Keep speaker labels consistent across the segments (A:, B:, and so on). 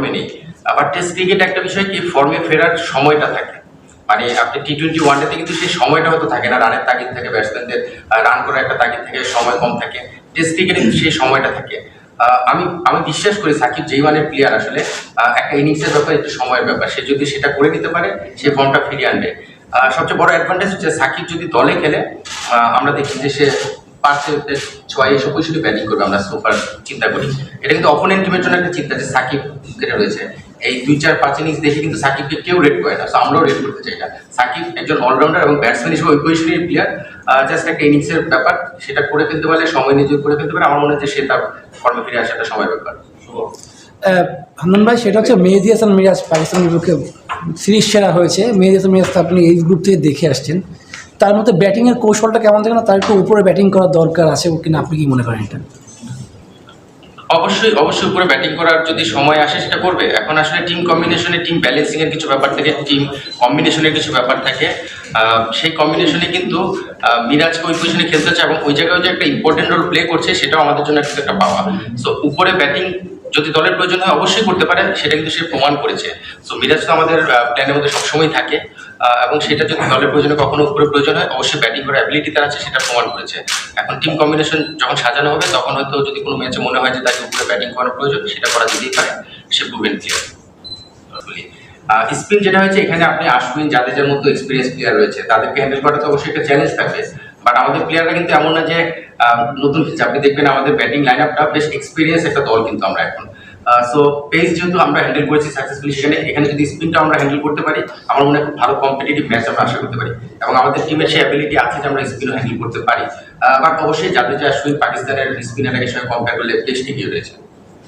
A: ফর্মে নেই। আবার টেস্ট ক্রিকেট একটা বিষয় কি ফর্মে ফেরার সময়টা থাকে। মানে আপনি টি টোয়েন্টি ওয়ানডেতে কিন্তু সেই সময়টা হয়তো থাকে না। রানের তাগিদ থাকে ব্যাটসম্যানদের রান করার একটা তাগিদ থাকে, সময় কম থাকে। টেস্ট ক্রিকেটে কিন্তু সেই সময়টা থাকে। আমি আমি বিশ্বাস করি সাকিব যেই মানের প্লেয়ার আসলে একটা ইনিংসের ব্যাপার একটু সময়ের ব্যাপার। সে যদি সেটা করে নিতে পারে, সে ফর্মটা ফিরিয়ে আনবে। সবচেয়ে বড় অ্যাডভান্টেজ হচ্ছে সাকিব যদি দলে খেলে আমরা দেখি যে সে পাঁচে ছয় এসব পজিশনে ব্যাটিং করবে, আমরা সুপার চিন্তা করি। এটা কিন্তু অপোনেন্ট টিমের জন্য একটা চিন্তা যে সাকিব যেটা রয়েছে। এই দুই চার পাঁচ ইনিংস দেখে কিন্তু সাকিবকে কেউ রেড করে না, So আমরাও রেড করতে চাই না। সাকিব একজন অলরাউন্ডার এবং ব্যাটসম্যান হিসেবে ওই পজিশনের প্লেয়ার জাস্ট একটা ইনিংসের ব্যাপার। সেটা করে ফেলতে পারলে, সময় নিজে করে ফেলতে পারে, আমার মনে যে সে তার ফর্মে ফিরে আসাটা সময়ের ব্যাপার।
B: হান্নান ভাই, সেটা হচ্ছে মেহেদি হাসান মিরাজ, পাকিস্তানের বিপক্ষে সিরিজ সেরা হয়েছে। মেহেদি হাসান মিরাজ আপনি এই গ্রুপ থেকে দেখে আসছেন। তার মধ্যে ব্যাটিংয়ের কৌশলটা কেমন থাকে না? তার একটু উপরে ব্যাটিং করার দরকার আছে কিনা? আপনি কি মনে করেন এটা?
A: অবশ্যই অবশ্যই উপরে ব্যাটিং করার যদি সময় আসে সেটা করবে। এখন আসলে টিম কম্বিনেশনে টিম ব্যালেন্সিংয়ের কিছু ব্যাপার থাকে টিম কম্বিনেশনের কিছু ব্যাপার থাকে। সেই কম্বিনেশনে কিন্তু আহ, মিরাজকে ওই পজিশনে খেলতে এবং ওই জায়গায় যে একটা ইম্পর্টেন্ট রোল প্লে করছে সেটাও আমাদের জন্য একটা একটা পাওয়া। সো উপরে ব্যাটিং যদি দলের প্রয়োজন হয় অবশ্যই করতে পারে সেটা কিন্তু সে প্রমাণ করেছে। সো মিরাজ তো আমাদের প্ল্যানের মধ্যে সবসময় থাকে। এবং সেটা যদি দলের প্রয়োজনে কখনো উপরে প্রয়োজন হয়, অবশ্যই ব্যাটিং করার অ্যাবিলিটি তার আছে, সেটা প্রমাণ করেছে। এখন টিম কম্বিনেশন যখন সাজানো হবে, তখন হয়তো যদি কোনো ম্যাচে মনে হয় যে তাকে উপরে ব্যাটিং করার প্রয়োজন, সেটা করা যেতেই পারে, সে প্রুভেন প্লেয়ার স্পিন যেটা হয়েছে, এখানে আপনি আশ্বিন জাদেজার মতো এক্সপিরিয়েন্স প্লেয়ার রয়েছে। তাদেরকে হ্যান্ডেল করা তো অবশ্যই একটা চ্যালেঞ্জ থাকবে বাট আমাদের প্লেয়াররা কিন্তু এমন না যে নতুন, আপনি দেখবেন আমাদের ব্যাটিং লাইন আপটা বেশ এক্সপিরিয়েন্স একটা দল কিন্তু আমরা এখন। সো পেস যেহেতু আমরা হ্যান্ডেল করেছি সাকসেসফুলি সেখানে এখানে যদি স্পিনটা আমরা হ্যান্ডেল করতে পারি, আমার মনে হয় খুব ভালো কম্পিটিটিভ ম্যাচ আমরা আশা করতে পারি। এবং আমাদের টিমের সেই অ্যাবিলিটি আছে যে আমরা স্পিনও হ্যান্ডেল করতে পারি। বাট অবশ্যই জাদেজা আশ্বিন পাকিস্তানের স্পিনারের সঙ্গে কম্পেয়ার করলে বেশ এগিয়ে রয়েছে।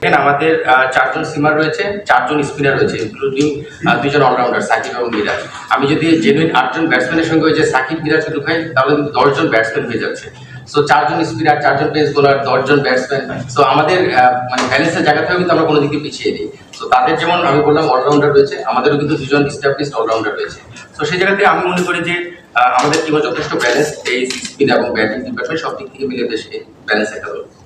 A: এখানে আমাদের চারজন সিমার রয়েছে, চারজন স্পিনার রয়েছে ইনক্লুডিং দুজন অলরাউন্ডার সাকিব এবং মিরাজ। আমি যদি জেনুইন আটজন ব্যাটসম্যানের সঙ্গে ওই যে সাকিব মিরাজকে ঢুকাই তাহলে কিন্তু দশজন ব্যাটসম্যান হয়ে যাচ্ছে। সো চারজন স্পিনার চারজন পেস বোলার দশজন ব্যাটসম্যান সো আমাদের মানে ব্যালেন্সের জায়গা থেকেও কিন্তু আমরা কোনো দিকে পিছিয়ে দিই সো তাদের যেমন আমি বললাম অলরাউন্ডার রয়েছে, আমাদেরও কিন্তু দুজন স্টাবলিশড অলরাউন্ডার রয়েছে। সো সেই জায়গা থেকে আমি মনে করি যে আমাদের টিমও যথেষ্ট ব্যালেন্স এই স্পিন এবং ব্যাটিং ডিপার্টমেন্ট সব দিক থেকে মিলে বেশ ব্যালেন্স একটা